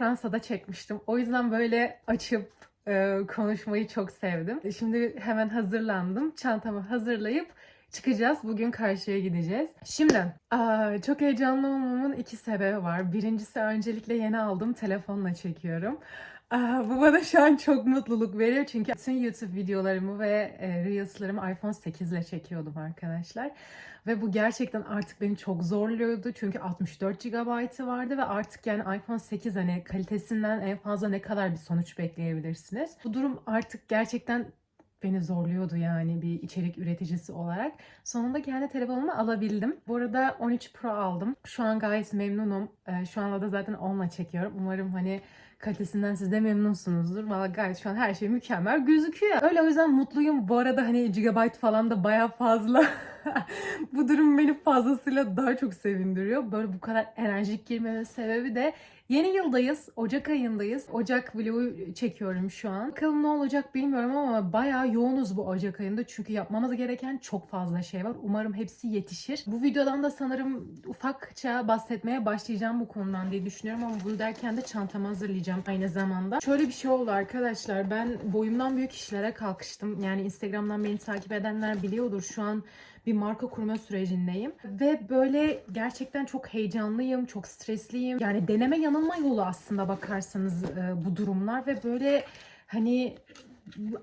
Fransa'da çekmiştim. O yüzden böyle açıp e, konuşmayı çok sevdim. Şimdi hemen hazırlandım. Çantamı hazırlayıp çıkacağız. Bugün karşıya gideceğiz. Şimdi aa, çok heyecanlı olmamın iki sebebi var. Birincisi öncelikle yeni aldım telefonla çekiyorum. Bu bana şu an çok mutluluk veriyor çünkü bütün YouTube videolarımı ve e, Reels'larımı iPhone 8 ile çekiyordum arkadaşlar. Ve bu gerçekten artık beni çok zorluyordu çünkü 64 GB'ı vardı ve artık yani iPhone 8 hani kalitesinden en fazla ne kadar bir sonuç bekleyebilirsiniz. Bu durum artık gerçekten beni zorluyordu yani bir içerik üreticisi olarak. Sonunda kendi telefonumu alabildim. Bu arada 13 Pro aldım. Şu an gayet memnunum. Ee, şu anda da zaten onunla çekiyorum. Umarım hani kalitesinden siz de memnunsunuzdur. Valla gayet şu an her şey mükemmel gözüküyor. Öyle o yüzden mutluyum. Bu arada hani gigabyte falan da baya fazla. bu durum beni fazlasıyla daha çok sevindiriyor. Böyle bu kadar enerjik girmemin sebebi de Yeni yıldayız. Ocak ayındayız. Ocak vlogu çekiyorum şu an. Bakalım ne olacak bilmiyorum ama bayağı yoğunuz bu Ocak ayında. Çünkü yapmamız gereken çok fazla şey var. Umarım hepsi yetişir. Bu videodan da sanırım ufakça bahsetmeye başlayacağım bu konudan diye düşünüyorum ama bunu derken de çantamı hazırlayacağım aynı zamanda. Şöyle bir şey oldu arkadaşlar. Ben boyumdan büyük işlere kalkıştım. Yani Instagram'dan beni takip edenler biliyordur. Şu an bir marka kurma sürecindeyim. Ve böyle gerçekten çok heyecanlıyım, çok stresliyim. Yani deneme yanılma yolu aslında bakarsanız e, bu durumlar ve böyle hani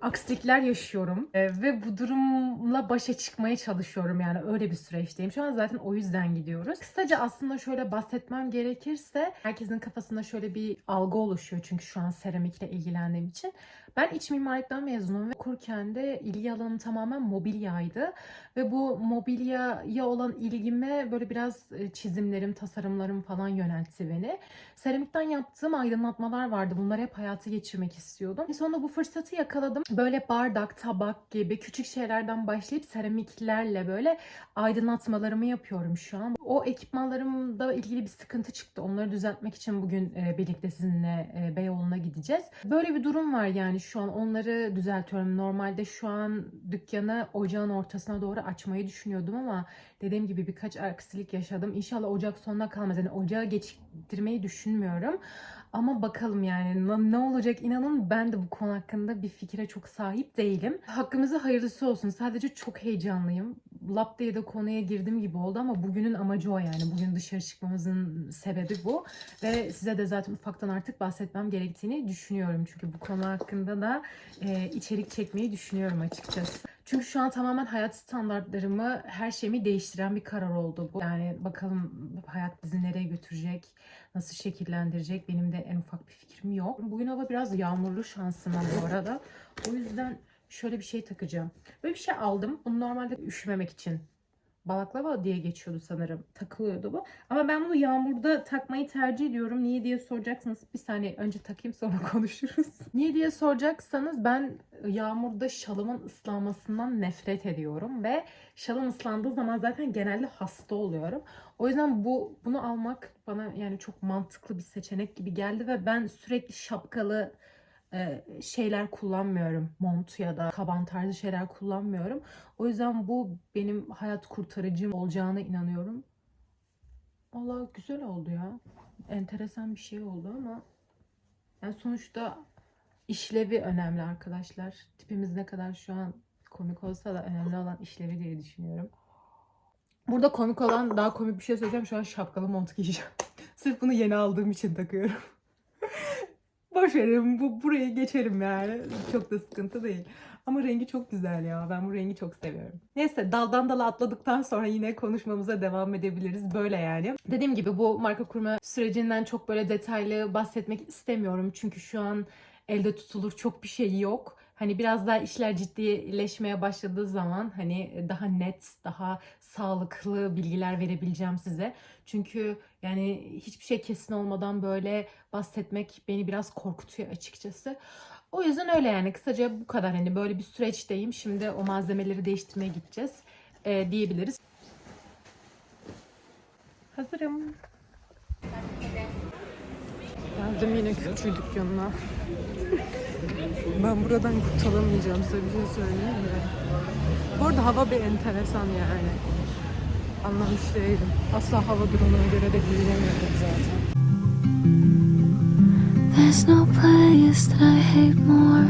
aksilikler yaşıyorum E, ve bu durumla başa çıkmaya çalışıyorum yani öyle bir süreçteyim. Şu an zaten o yüzden gidiyoruz. Kısaca aslında şöyle bahsetmem gerekirse herkesin kafasında şöyle bir algı oluşuyor çünkü şu an seramikle ilgilendiğim için. Ben iç mimarlıktan mezunum ve okurken de ilgi alanım tamamen mobilyaydı. Ve bu mobilyaya olan ilgime böyle biraz e, çizimlerim, tasarımlarım falan yöneltti beni. Seramikten yaptığım aydınlatmalar vardı. Bunları hep hayata geçirmek istiyordum. Sonra bu fırsatı yakaladım. Böyle bardak, tabak gibi küçük şeylerden başlayıp seramiklerle böyle aydınlatmalarımı yapıyorum şu an. O ekipmanlarımda ilgili bir sıkıntı çıktı. Onları düzeltmek için bugün e, birlikte sizinle e, Beyoğlu'na gideceğiz. Böyle bir durum var yani şu an onları düzeltiyorum. Normalde şu an dükkanı ocağın ortasına doğru açmayı düşünüyordum ama dediğim gibi birkaç aksilik yaşadım. İnşallah ocak sonuna kalmaz. Yani ocağı geçirmeyi düşünmüyorum. Ama bakalım yani ne- olacak inanın ben de bu konu hakkında bir fikre çok sahip değilim. Hakkımıza hayırlısı olsun. Sadece çok heyecanlıyım. Lap diye de konuya girdim gibi oldu ama bugünün amacı o yani. Bugün dışarı çıkmamızın sebebi bu. Ve size de zaten ufaktan artık bahsetmem gerektiğini düşünüyorum. Çünkü bu konu hakkında da e, içerik çekmeyi düşünüyorum açıkçası. Çünkü şu an tamamen hayat standartlarımı, her şeyimi değiştiren bir karar oldu bu. Yani bakalım hayat bizi nereye götürecek, nasıl şekillendirecek benim de en ufak bir fikrim yok. Bugün hava biraz yağmurlu şansıma bu arada. O yüzden şöyle bir şey takacağım. Böyle bir şey aldım. Bunu normalde üşümemek için balaklava diye geçiyordu sanırım. Takılıyordu bu. Ama ben bunu yağmurda takmayı tercih ediyorum. Niye diye soracaksanız bir saniye önce takayım sonra konuşuruz. Niye diye soracaksanız ben yağmurda şalımın ıslanmasından nefret ediyorum ve şalım ıslandığı zaman zaten genelde hasta oluyorum. O yüzden bu bunu almak bana yani çok mantıklı bir seçenek gibi geldi ve ben sürekli şapkalı e, şeyler kullanmıyorum. Mont ya da kaban tarzı şeyler kullanmıyorum. O yüzden bu benim hayat kurtarıcım olacağına inanıyorum. Valla güzel oldu ya. Enteresan bir şey oldu ama yani sonuçta işlevi önemli arkadaşlar. Tipimiz ne kadar şu an komik olsa da önemli olan işlevi diye düşünüyorum. Burada komik olan daha komik bir şey söyleyeceğim. Şu an şapkalı mont giyeceğim. Sırf bunu yeni aldığım için takıyorum. Boş verin bu buraya geçelim yani. Çok da sıkıntı değil. Ama rengi çok güzel ya. Ben bu rengi çok seviyorum. Neyse daldan dala atladıktan sonra yine konuşmamıza devam edebiliriz. Böyle yani. Dediğim gibi bu marka kurma sürecinden çok böyle detaylı bahsetmek istemiyorum. Çünkü şu an elde tutulur çok bir şey yok. Hani biraz daha işler ciddileşmeye başladığı zaman hani daha net, daha sağlıklı bilgiler verebileceğim size. Çünkü yani hiçbir şey kesin olmadan böyle bahsetmek beni biraz korkutuyor açıkçası. O yüzden öyle yani kısaca bu kadar hani böyle bir süreçteyim. Şimdi o malzemeleri değiştirmeye gideceğiz e, diyebiliriz. Hazırım. Geldim yine küçük dükkanına. Ben buradan kurtulamayacağım size bir şey söyleyeyim mi? Bu arada hava bir enteresan yani. Anlamış değilim. Asla hava durumuna göre de giyinemiyorum zaten. There's no place that I hate more.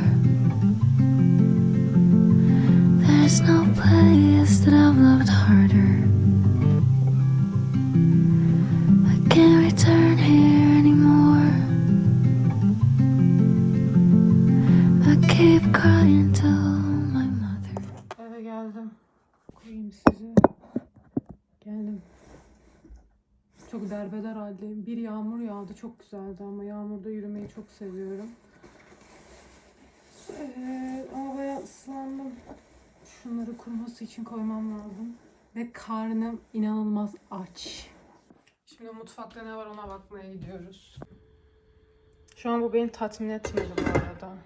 There's no place that I've loved harder. Bir yağmur yağdı. Çok güzeldi ama yağmurda yürümeyi çok seviyorum. Ee, ama bayağı ıslandım. Şunları kuruması için koymam lazım. Ve karnım inanılmaz aç. Şimdi mutfakta ne var ona bakmaya gidiyoruz. Şu an bu beni tatmin etmedi bu arada.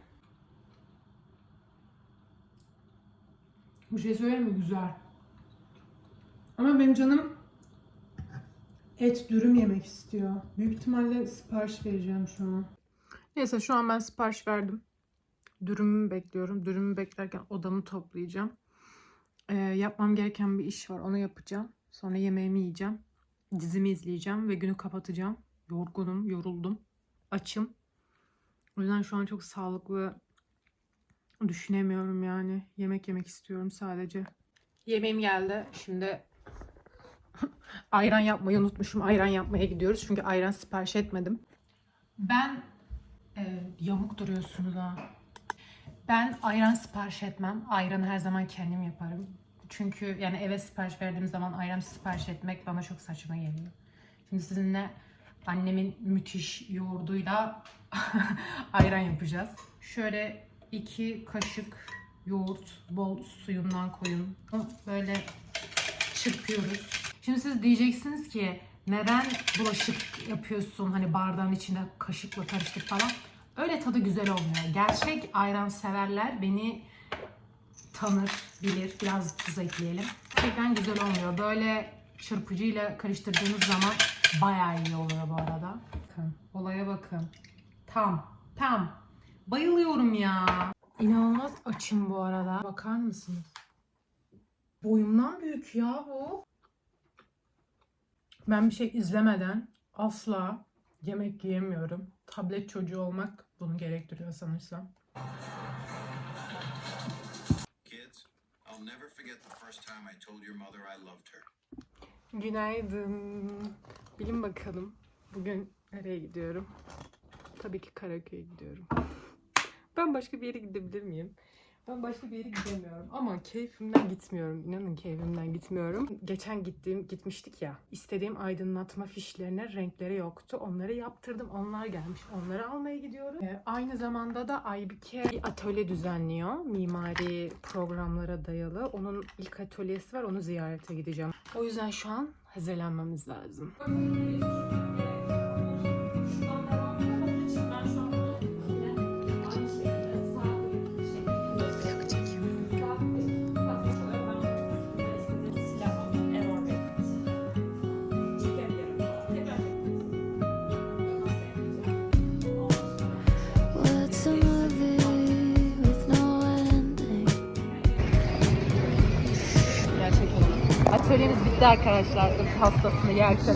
Bir şey söyleyeyim mi? Güzel. Ama benim canım et dürüm yemek istiyor. Büyük ihtimalle sipariş vereceğim şu an. Neyse şu an ben sipariş verdim. Dürümümü bekliyorum. Dürümü beklerken odamı toplayacağım. Ee, yapmam gereken bir iş var. Onu yapacağım. Sonra yemeğimi yiyeceğim. Dizimi izleyeceğim ve günü kapatacağım. Yorgunum, yoruldum. Açım. O yüzden şu an çok sağlıklı Düşünemiyorum yani. Yemek yemek istiyorum sadece. Yemeğim geldi. Şimdi ayran yapmayı unutmuşum. Ayran yapmaya gidiyoruz. Çünkü ayran sipariş etmedim. Ben e, yamuk duruyorsunuz ha. Ben ayran sipariş etmem. Ayranı her zaman kendim yaparım. Çünkü yani eve sipariş verdiğim zaman ayran sipariş etmek bana çok saçma geliyor. Şimdi sizinle annemin müthiş yoğurduyla ayran yapacağız. Şöyle iki kaşık yoğurt bol suyundan koyun. Böyle çırpıyoruz. Şimdi siz diyeceksiniz ki neden bulaşık yapıyorsun hani bardağın içinde kaşıkla karıştık falan. Öyle tadı güzel olmuyor. Gerçek ayran severler beni tanır, bilir. Biraz tuz ekleyelim. Gerçekten güzel olmuyor. Böyle çırpıcıyla karıştırdığınız zaman bayağı iyi oluyor bu arada. Bakın, olaya bakın. Tam, tam. Bayılıyorum ya. İnanılmaz açım bu arada. Bakar mısınız? Boyumdan büyük ya bu. Ben bir şey izlemeden asla yemek yiyemiyorum. Tablet çocuğu olmak bunu gerektiriyor sanırsam. Kids, I'll never forget the first time I told your mother I loved her. Günaydın. Bilin bakalım. Bugün nereye gidiyorum? Tabii ki Karaköy'e gidiyorum. Ben başka bir yere gidebilir miyim? Ben başka bir yere gidemiyorum ama keyfimden gitmiyorum. İnanın keyfimden gitmiyorum. Geçen gittiğim gitmiştik ya. İstediğim aydınlatma fişlerine renkleri yoktu. Onları yaptırdım. Onlar gelmiş. Onları almaya gidiyorum. Ee, aynı zamanda da Aybike bir atölye düzenliyor. Mimari programlara dayalı. Onun ilk atölyesi var. Onu ziyarete gideceğim. O yüzden şu an hazırlanmamız lazım. Bitti arkadaşlar. Pastasını yerken.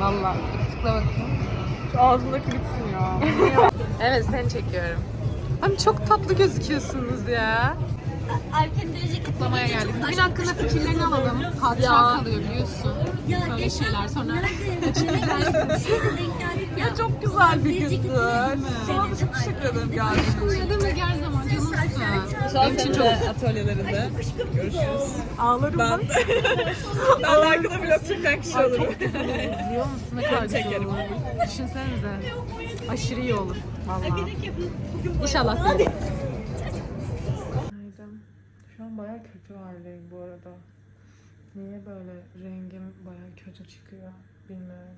Valla. Tıkla bakayım. Şu ağzındaki bitsin ya. evet seni çekiyorum. Abi çok tatlı gözüküyorsunuz ya. Kutlamaya geldik. Bugün hakkında fikirlerini alalım. Hatıra kalıyor biliyorsun. Böyle şeyler sonra Ya çok güzel bir gündü. Sana çok teşekkür ederim geldiğin için. Ne demek her zaman canımsın. Benim için çok atölyelerinde görüşürüz. Ağlarım ben. ben de arkada vlog çeken kişi olurum. Biliyor musun ne kadar güzel olur. Düşünsenize. Aşırı iyi olur. Vallahi. İnşallah. Günaydın. Şu an bayağı kötü haldeyim bu arada. Niye böyle rengim bayağı kötü çıkıyor bilmiyorum.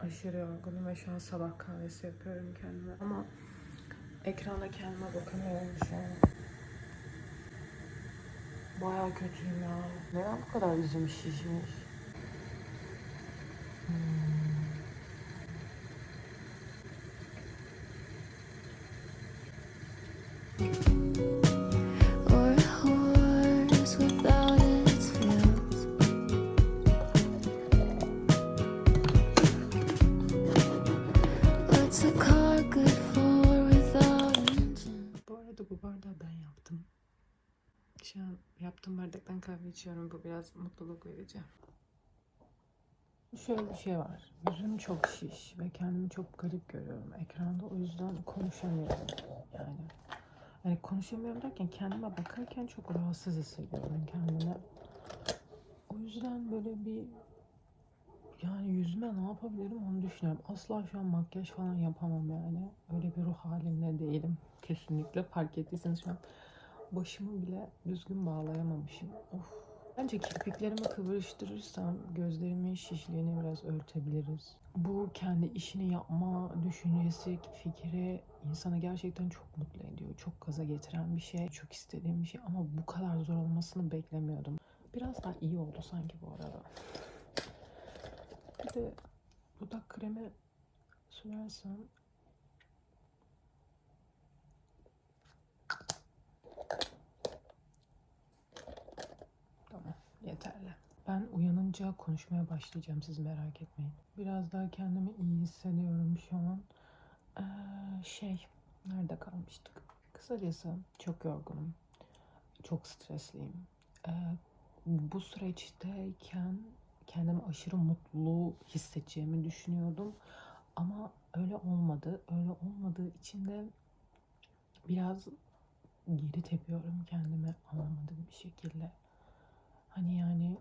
Aşırı yorgunum ve şu an sabah kahvesi yapıyorum kendime. Ama ekranda kendime bakamıyorum şu an. Bayağı kötüyüm ya. Neden bu kadar yüzüm şişmiş? Bu arada bu bardağı ben yaptım. Şu an yaptığım bardaktan kahve içiyorum. Bu biraz mutluluk verici. Şöyle bir şey var. Yüzüm çok şiş ve kendimi çok garip görüyorum ekranda. O yüzden konuşamıyorum yani. Yani konuşamıyorum derken kendime bakarken çok rahatsız hissediyorum kendimi. O yüzden böyle bir yani yüzüme ne yapabilirim onu düşünüyorum. Asla şu an makyaj falan yapamam yani. Öyle bir ruh halinde değilim. Kesinlikle fark ettiyseniz şu an başımı bile düzgün bağlayamamışım. Of. Bence kirpiklerimi kıvırıştırırsam gözlerimin şişliğini biraz örtebiliriz. Bu kendi işini yapma düşüncesi, fikri insanı gerçekten çok mutlu ediyor. Çok gaza getiren bir şey, çok istediğim bir şey ama bu kadar zor olmasını beklemiyordum. Biraz daha iyi oldu sanki bu arada. Bir de dudak kremi sürersem yeterli. Ben uyanınca konuşmaya başlayacağım, siz merak etmeyin. Biraz daha kendimi iyi hissediyorum şu an. Ee, şey, nerede kalmıştık? Kısacası çok yorgunum. Çok stresliyim. Ee, bu süreçteyken kendimi aşırı mutlu hissedeceğimi düşünüyordum. Ama öyle olmadı. Öyle olmadığı için de biraz geri tepiyorum kendime anlamadığım bir şekilde. Hani yani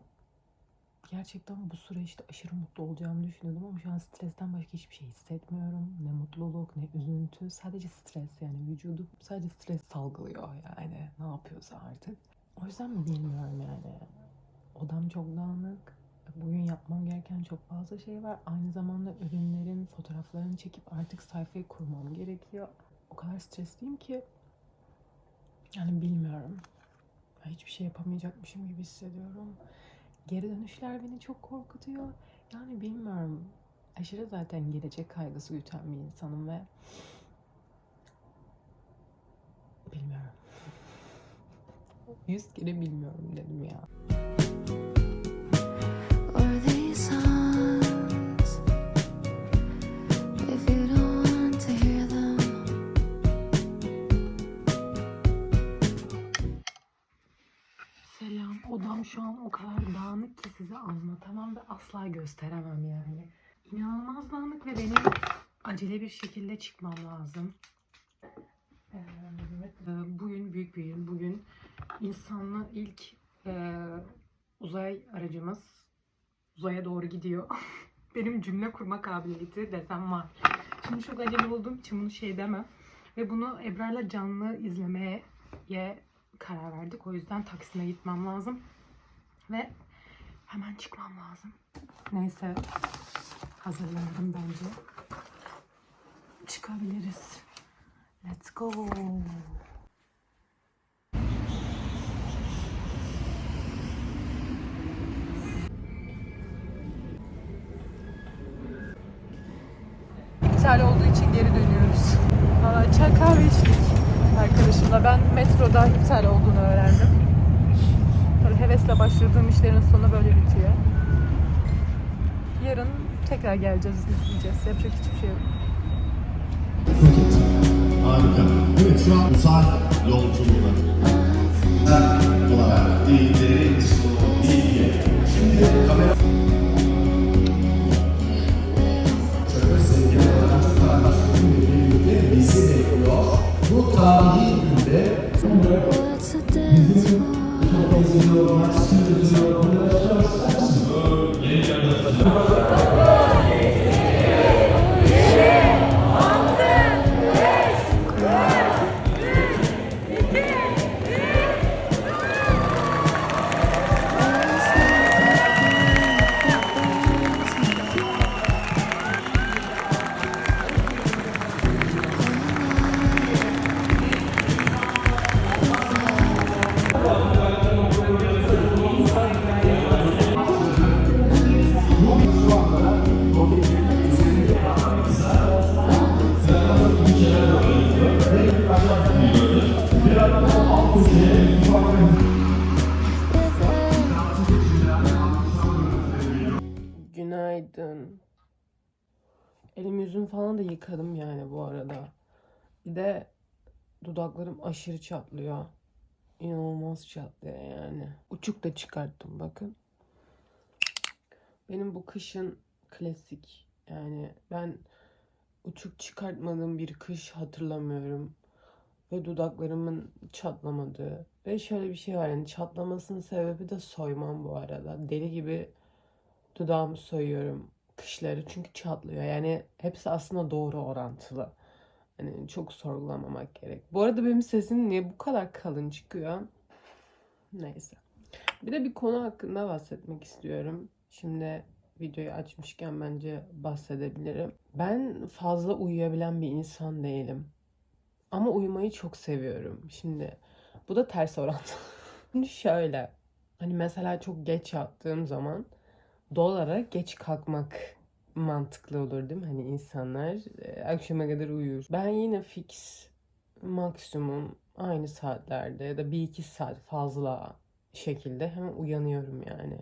gerçekten bu süreçte aşırı mutlu olacağımı düşünüyordum ama şu an stresten başka hiçbir şey hissetmiyorum. Ne mutluluk ne üzüntü. Sadece stres yani vücudum sadece stres salgılıyor yani ne yapıyorsa artık. O yüzden bilmiyorum yani. Odam çok dağınık. Bugün yapmam gereken çok fazla şey var. Aynı zamanda ürünlerin fotoğraflarını çekip artık sayfayı kurmam gerekiyor. O kadar stresliyim ki yani bilmiyorum. Hiçbir şey yapamayacakmışım gibi hissediyorum. Geri dönüşler beni çok korkutuyor. Yani bilmiyorum. Aşırı zaten gelecek kaygısı güten bir insanım ve bilmiyorum. Yüz kere bilmiyorum dedim ya. Or these Selam. Odam şu an o kadar dağınık ki size anlatamam ve asla gösteremem yani. İnanılmaz dağınık ve benim acele bir şekilde çıkmam lazım. Ee, e, Bugün büyük bir gün. Bugün insanlı ilk e, uzay aracımız uzaya doğru gidiyor. Benim cümle kurma kabiliyeti desem var. Şimdi çok acele olduğum için bunu şey demem. Ve bunu Ebrar'la canlı izlemeye karar verdik. O yüzden Taksim'e gitmem lazım. Ve hemen çıkmam lazım. Neyse. Hazırlandım bence. Çıkabiliriz. Let's go. İptal olduğu için geri dönüyoruz. Valla çay içtik arkadaşımla. Ben metroda iptal olduğunu öğrendim. Böyle hevesle başladığım işlerin sonu böyle bitiyor. Yarın tekrar geleceğiz, izleyeceğiz. Yapacak hiçbir şey yok. Harika. Evet şu an uzay yolculuğu. Sen olarak bilgi. Şimdi kamera... 소탑이 있는데 de Dudaklarım aşırı çatlıyor. İnanılmaz çatlıyor yani. Uçuk da çıkarttım bakın. Benim bu kışın klasik. Yani ben uçuk çıkartmadığım bir kış hatırlamıyorum. Ve dudaklarımın çatlamadığı. Ve şöyle bir şey var yani çatlamasının sebebi de soymam bu arada. Deli gibi dudağımı soyuyorum kışları çünkü çatlıyor. Yani hepsi aslında doğru orantılı. Hani çok sorgulamamak gerek. Bu arada benim sesim niye bu kadar kalın çıkıyor? Neyse. Bir de bir konu hakkında bahsetmek istiyorum. Şimdi videoyu açmışken bence bahsedebilirim. Ben fazla uyuyabilen bir insan değilim. Ama uyumayı çok seviyorum. Şimdi bu da ters orantılı. Şöyle. Hani mesela çok geç yattığım zaman doğal olarak geç kalkmak mantıklı olur değil mi? Hani insanlar e, akşama kadar uyur. Ben yine fix maksimum aynı saatlerde ya da bir iki saat fazla şekilde hemen uyanıyorum yani.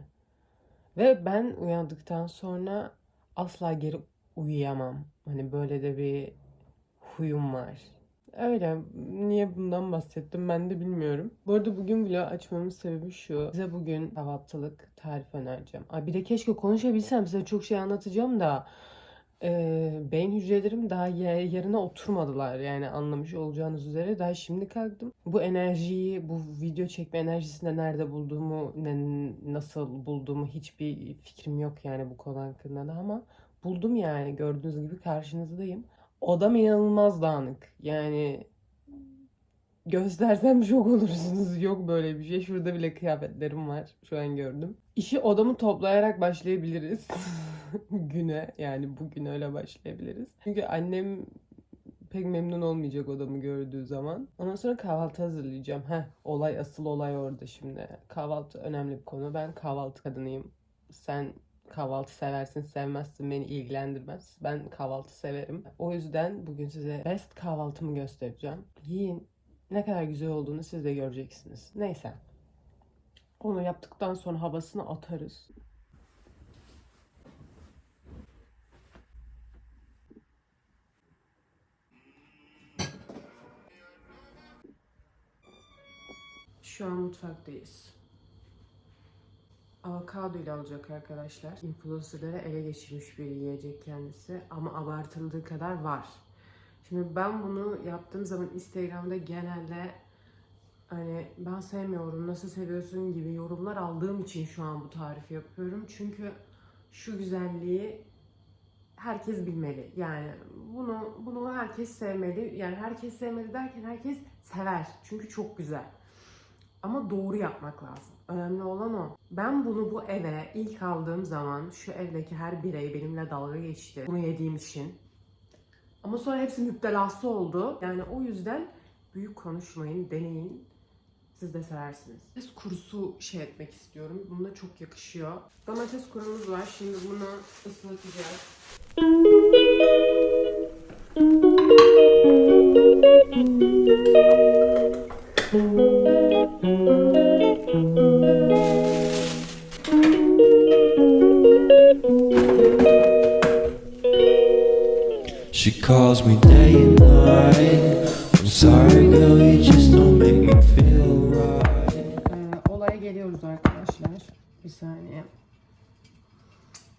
Ve ben uyandıktan sonra asla geri uyuyamam. Hani böyle de bir huyum var. Öyle. Niye bundan bahsettim ben de bilmiyorum. Bu arada bugün vlog açmamın sebebi şu. Size bugün kahvaltılık tarif önereceğim. Ay bir de keşke konuşabilsem size çok şey anlatacağım da e, beyin hücrelerim daha ye- yerine oturmadılar. Yani anlamış olacağınız üzere daha şimdi kalktım. Bu enerjiyi, bu video çekme enerjisini de nerede bulduğumu, ne, nasıl bulduğumu hiçbir fikrim yok yani bu konu hakkında da ama buldum yani gördüğünüz gibi karşınızdayım. Odam inanılmaz dağınık. Yani göstersem şok olursunuz. Yok böyle bir şey. Şurada bile kıyafetlerim var. Şu an gördüm. İşi odamı toplayarak başlayabiliriz. Güne yani bugün öyle başlayabiliriz. Çünkü annem pek memnun olmayacak odamı gördüğü zaman. Ondan sonra kahvaltı hazırlayacağım. Heh, olay asıl olay orada şimdi. Kahvaltı önemli bir konu. Ben kahvaltı kadınıyım. Sen kahvaltı seversin sevmezsin beni ilgilendirmez. Ben kahvaltı severim. O yüzden bugün size best kahvaltımı göstereceğim. Yiyin. Ne kadar güzel olduğunu siz de göreceksiniz. Neyse. Onu yaptıktan sonra havasını atarız. Şu an mutfaktayız. Avokado ile olacak arkadaşlar. Influencerları ele geçirmiş bir yiyecek kendisi ama abartıldığı kadar var. Şimdi ben bunu yaptığım zaman Instagram'da genelde hani ben sevmiyorum nasıl seviyorsun gibi yorumlar aldığım için şu an bu tarifi yapıyorum. Çünkü şu güzelliği herkes bilmeli. Yani bunu bunu herkes sevmeli. Yani herkes sevmeli derken herkes sever. Çünkü çok güzel. Ama doğru yapmak lazım. Önemli olan o. Ben bunu bu eve ilk aldığım zaman şu evdeki her birey benimle dalga geçti. Bunu yediğim için. Ama sonra hepsi müptelası oldu. Yani o yüzden büyük konuşmayın, deneyin. Siz de seversiniz. Domates kurusu şey etmek istiyorum. Buna çok yakışıyor. Domates kurumuz var. Şimdi bunu ıslatacağız. She calls me day and night. I'm sorry, girl, you just don't make me feel. Ee, olaya geliyoruz arkadaşlar. Bir saniye.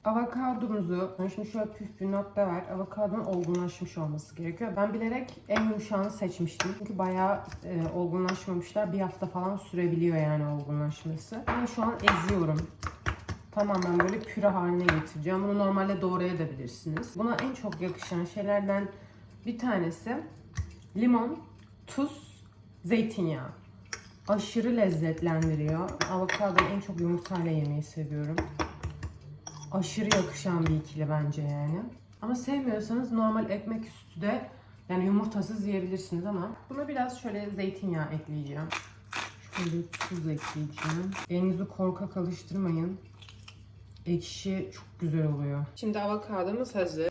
Avokadomuzu, şimdi şöyle püf bir nokta var. Avokadonun olgunlaşmış olması gerekiyor. Ben bilerek en yumuşağını seçmiştim. Çünkü bayağı e, olgunlaşmamışlar. Bir hafta falan sürebiliyor yani olgunlaşması. Ben şu an eziyorum. Tamamen böyle püre haline getireceğim. Bunu normalde doğrayabilirsiniz. Buna en çok yakışan şeylerden bir tanesi limon, tuz, zeytinyağı. Aşırı lezzetlendiriyor. Avokadoyu en çok yumurtayla yemeyi seviyorum. Aşırı yakışan bir ikili bence yani. Ama sevmiyorsanız normal ekmek üstü de yani yumurtasız yiyebilirsiniz ama buna biraz şöyle zeytinyağı ekleyeceğim. Şöyle tuz ekleyeceğim. Elinizi korkak alıştırmayın ekşi çok güzel oluyor. Şimdi avokadomuz hazır.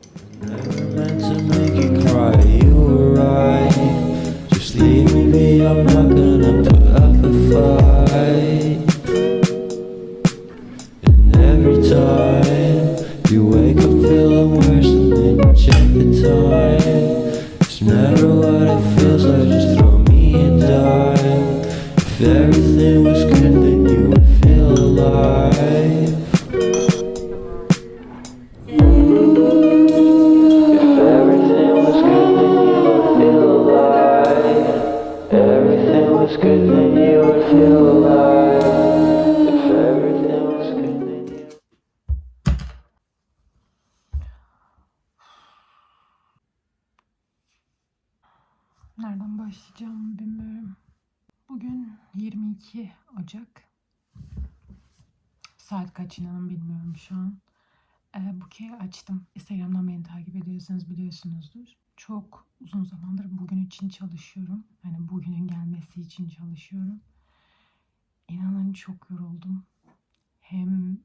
Everything Nereden başlayacağım bilmiyorum. Bugün 22 Ocak. Saat kaç inanın bilmiyorum şu an. Ee, Buke'yi açtım. Instagram'dan beni takip ediyorsanız biliyorsunuzdur. Çok uzun zamandır bugün için çalışıyorum. Hani bugünün gelmesi için çalışıyorum. İnanın çok yoruldum. Hem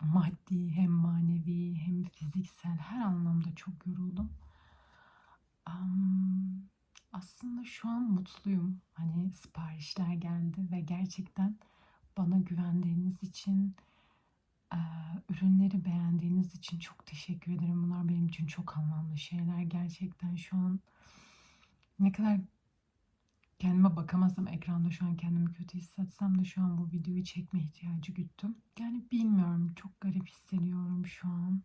maddi hem manevi hem fiziksel her anlamda çok yoruldum. Am, aslında şu an mutluyum. Hani siparişler geldi ve gerçekten bana güvendiğiniz için, ürünleri beğendiğiniz için çok teşekkür ederim. Bunlar benim için çok anlamlı şeyler. Gerçekten şu an ne kadar kendime bakamasam ekranda şu an kendimi kötü hissetsem de şu an bu videoyu çekme ihtiyacı güttüm. Yani bilmiyorum çok garip hissediyorum şu an.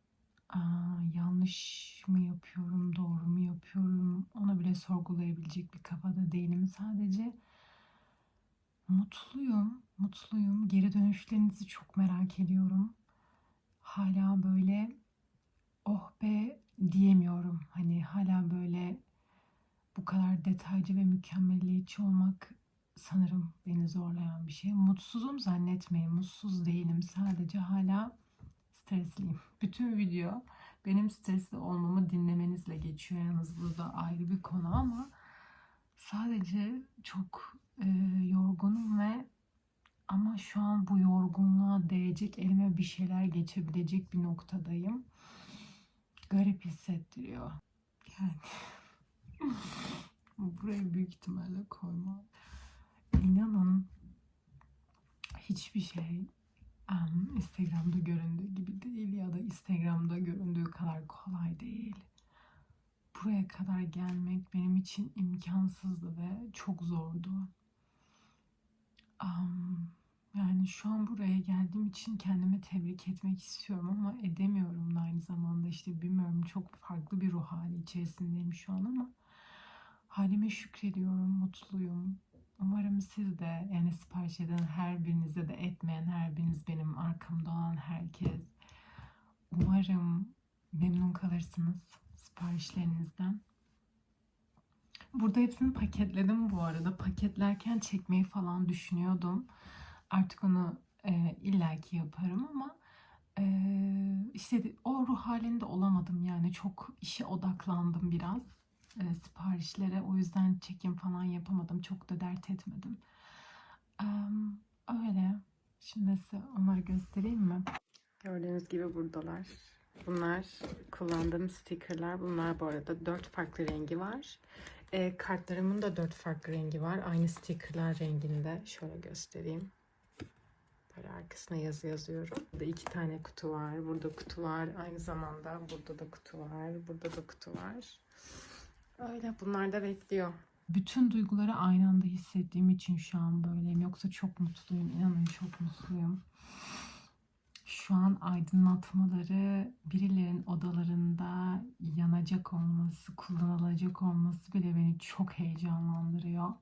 Yanlış mı yapıyorum, doğru mu yapıyorum onu bile sorgulayabilecek bir kafada değilim. Sadece mutluyum, mutluyum. Geri dönüşlerinizi çok merak ediyorum. Hala böyle oh be diyemiyorum. Hani hala böyle bu kadar detaycı ve mükemmeliyetçi olmak sanırım beni zorlayan bir şey. Mutsuzum zannetmeyin. Mutsuz değilim. Sadece hala stresliyim. Bütün video benim stresli olmamı dinlemenizle geçiyor. Yalnız bu da ayrı bir konu ama sadece çok e, yorgunum ve ama şu an bu yorgunluğa değecek elime bir şeyler geçebilecek bir noktadayım. Garip hissettiriyor. Yani buraya büyük ihtimalle koymam. İnanın hiçbir şey em, Instagram'da göründüğü gibi değil ya da Instagram'da göründüğü kadar kolay değil. Buraya kadar gelmek benim için imkansızdı ve çok zordu. Am, yani şu an buraya geldiğim için kendimi tebrik etmek istiyorum ama edemiyorum da aynı zamanda işte bilmiyorum çok farklı bir ruh hali içerisindeyim şu an ama halime şükrediyorum, mutluyum. Umarım siz de yani sipariş eden her birinize de etmeyen her biriniz benim arkamda olan herkes. Umarım memnun kalırsınız siparişlerinizden. Burada hepsini paketledim bu arada. Paketlerken çekmeyi falan düşünüyordum. Artık onu e, illaki yaparım ama e, işte o ruh halinde olamadım yani çok işe odaklandım biraz e, siparişlere o yüzden çekim falan yapamadım çok da dert etmedim Em, öyle şimdi size onları göstereyim mi gördüğünüz gibi buradalar bunlar kullandığım stickerlar bunlar bu arada dört farklı rengi var e, kartlarımın da dört farklı rengi var aynı stickerlar renginde şöyle göstereyim Böyle arkasına yazı yazıyorum. Burada iki tane kutu var. Burada kutu var. Aynı zamanda burada da kutu var. Burada da kutu var. Öyle bunlar da bekliyor. Bütün duyguları aynı anda hissettiğim için şu an böyleyim. Yoksa çok mutluyum. İnanın çok mutluyum. Şu an aydınlatmaları birilerinin odalarında yanacak olması, kullanılacak olması bile beni çok heyecanlandırıyor.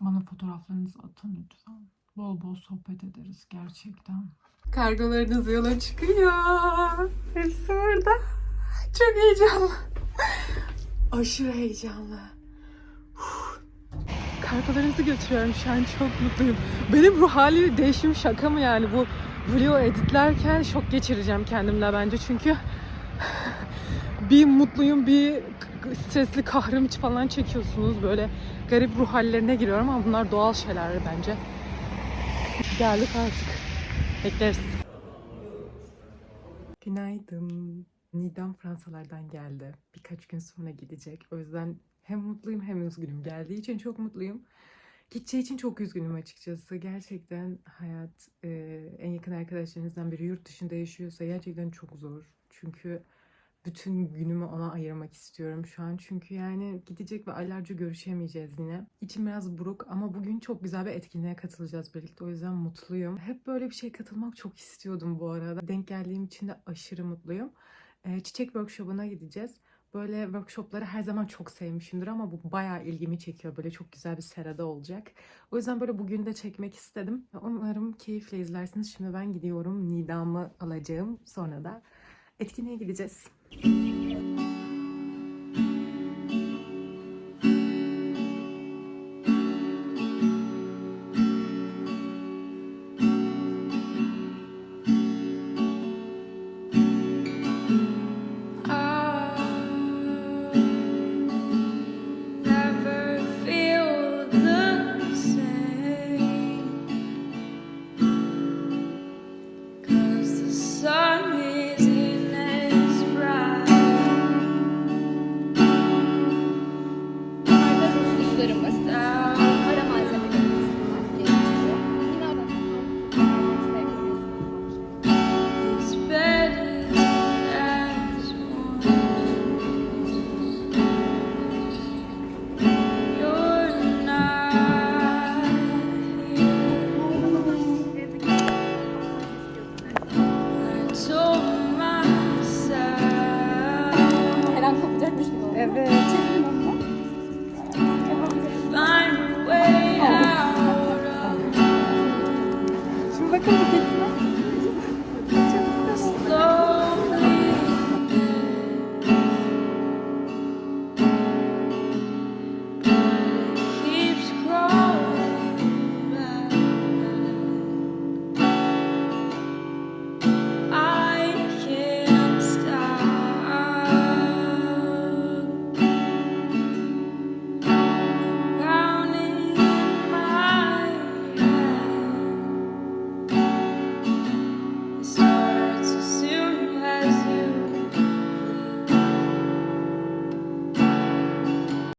Bana fotoğraflarınızı atın lütfen. Bol bol sohbet ederiz gerçekten. Kargolarınız yola çıkıyor. Hepsi burada. Çok heyecanlı. Aşırı heyecanlı. Uf. Götürüyorum şu an çok mutluyum. Benim ruh hali değişim şaka mı yani bu video editlerken şok geçireceğim kendimle bence çünkü bir mutluyum bir stresli kahrımç falan çekiyorsunuz böyle garip ruh hallerine giriyorum ama bunlar doğal şeyler bence. Geldik artık. Bekleriz. Günaydın. Nidam Fransalardan geldi. Birkaç gün sonra gidecek. O yüzden hem mutluyum hem üzgünüm. Geldiği için çok mutluyum. Gideceği için çok üzgünüm açıkçası. Gerçekten hayat e, en yakın arkadaşlarınızdan biri yurt dışında yaşıyorsa gerçekten çok zor. Çünkü bütün günümü ona ayırmak istiyorum şu an. Çünkü yani gidecek ve aylarca görüşemeyeceğiz yine. İçim biraz buruk ama bugün çok güzel bir etkinliğe katılacağız birlikte. O yüzden mutluyum. Hep böyle bir şey katılmak çok istiyordum bu arada. Denk geldiğim için de aşırı mutluyum. Ee, çiçek workshop'una gideceğiz. Böyle workshopları her zaman çok sevmişimdir ama bu bayağı ilgimi çekiyor. Böyle çok güzel bir serada olacak. O yüzden böyle bugün de çekmek istedim. Umarım keyifle izlersiniz. Şimdi ben gidiyorum. Nidamı alacağım. Sonra da etkinliğe gideceğiz. Evet.